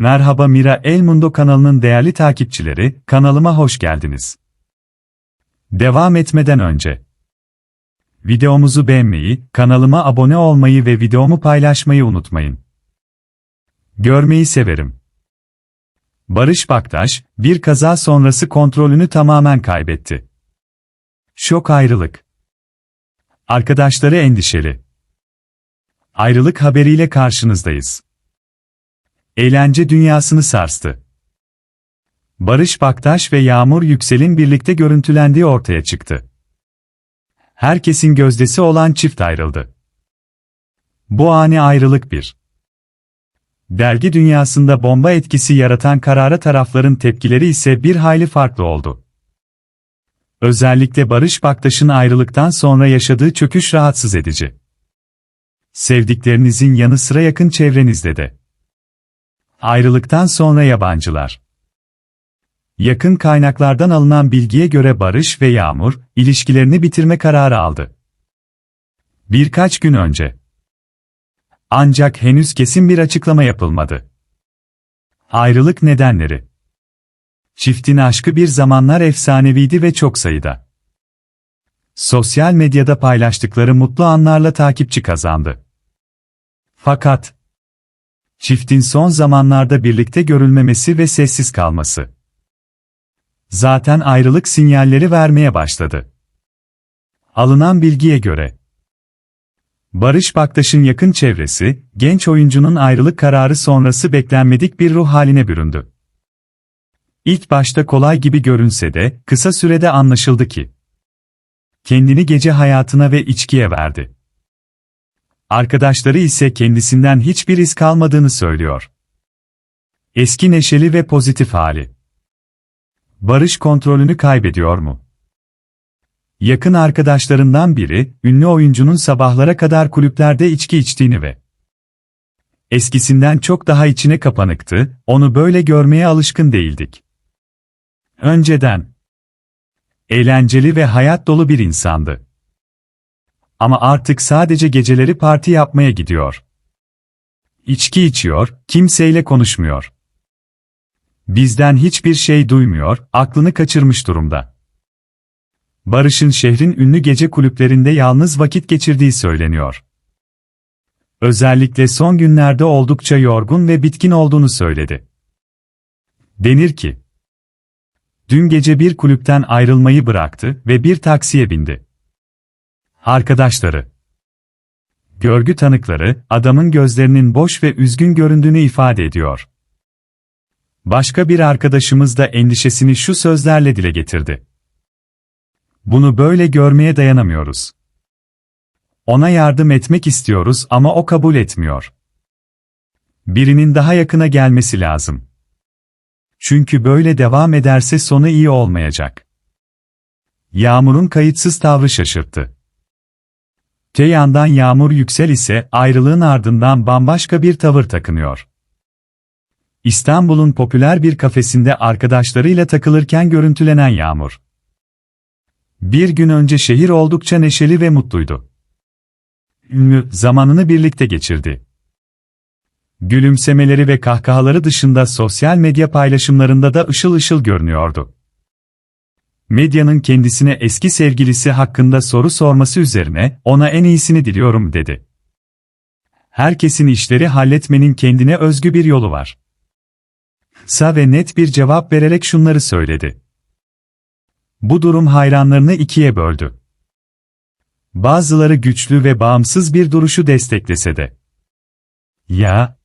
Merhaba Mira El Mundo kanalının değerli takipçileri, kanalıma hoş geldiniz. Devam etmeden önce videomuzu beğenmeyi, kanalıma abone olmayı ve videomu paylaşmayı unutmayın. Görmeyi severim. Barış Baktaş, bir kaza sonrası kontrolünü tamamen kaybetti. Şok ayrılık. Arkadaşları endişeli. Ayrılık haberiyle karşınızdayız. Eğlence dünyasını sarstı. Barış Baktaş ve Yağmur Yüksel'in birlikte görüntülendiği ortaya çıktı. Herkesin gözdesi olan çift ayrıldı. Bu ani ayrılık bir. Dergi dünyasında bomba etkisi yaratan karara tarafların tepkileri ise bir hayli farklı oldu. Özellikle Barış Baktaş'ın ayrılıktan sonra yaşadığı çöküş rahatsız edici. Sevdiklerinizin yanı sıra yakın çevrenizde de. Ayrılıktan sonra yabancılar. Yakın kaynaklardan alınan bilgiye göre Barış ve Yağmur, ilişkilerini bitirme kararı aldı. Birkaç gün önce. Ancak henüz kesin bir açıklama yapılmadı. Ayrılık nedenleri Çiftin aşkı bir zamanlar efsaneviydi ve çok sayıda. Sosyal medyada paylaştıkları mutlu anlarla takipçi kazandı. Fakat, çiftin son zamanlarda birlikte görülmemesi ve sessiz kalması. Zaten ayrılık sinyalleri vermeye başladı. Alınan bilgiye göre, Barış Baktaş'ın yakın çevresi, genç oyuncunun ayrılık kararı sonrası beklenmedik bir ruh haline büründü. İlk başta kolay gibi görünse de, kısa sürede anlaşıldı ki, kendini gece hayatına ve içkiye verdi. Arkadaşları ise kendisinden hiçbir iz kalmadığını söylüyor. Eski neşeli ve pozitif hali. Barış kontrolünü kaybediyor mu? Yakın arkadaşlarından biri, ünlü oyuncunun sabahlara kadar kulüplerde içki içtiğini ve eskisinden çok daha içine kapanıktı, onu böyle görmeye alışkın değildik. Önceden eğlenceli ve hayat dolu bir insandı. Ama artık sadece geceleri parti yapmaya gidiyor. İçki içiyor, kimseyle konuşmuyor. Bizden hiçbir şey duymuyor, aklını kaçırmış durumda. Barış'ın şehrin ünlü gece kulüplerinde yalnız vakit geçirdiği söyleniyor. Özellikle son günlerde oldukça yorgun ve bitkin olduğunu söyledi. Denir ki, dün gece bir kulüpten ayrılmayı bıraktı ve bir taksiye bindi. Arkadaşları Görgü tanıkları, adamın gözlerinin boş ve üzgün göründüğünü ifade ediyor. Başka bir arkadaşımız da endişesini şu sözlerle dile getirdi. Bunu böyle görmeye dayanamıyoruz. Ona yardım etmek istiyoruz ama o kabul etmiyor. Birinin daha yakına gelmesi lazım. Çünkü böyle devam ederse sonu iyi olmayacak. Yağmur'un kayıtsız tavrı şaşırttı. Te yandan Yağmur Yüksel ise ayrılığın ardından bambaşka bir tavır takınıyor. İstanbul'un popüler bir kafesinde arkadaşlarıyla takılırken görüntülenen Yağmur. Bir gün önce şehir oldukça neşeli ve mutluydu. Ünlü, zamanını birlikte geçirdi. Gülümsemeleri ve kahkahaları dışında sosyal medya paylaşımlarında da ışıl ışıl görünüyordu. Medyanın kendisine eski sevgilisi hakkında soru sorması üzerine, ona en iyisini diliyorum dedi. Herkesin işleri halletmenin kendine özgü bir yolu var. Kısa ve net bir cevap vererek şunları söyledi. Bu durum hayranlarını ikiye böldü. Bazıları güçlü ve bağımsız bir duruşu desteklese de. Ya,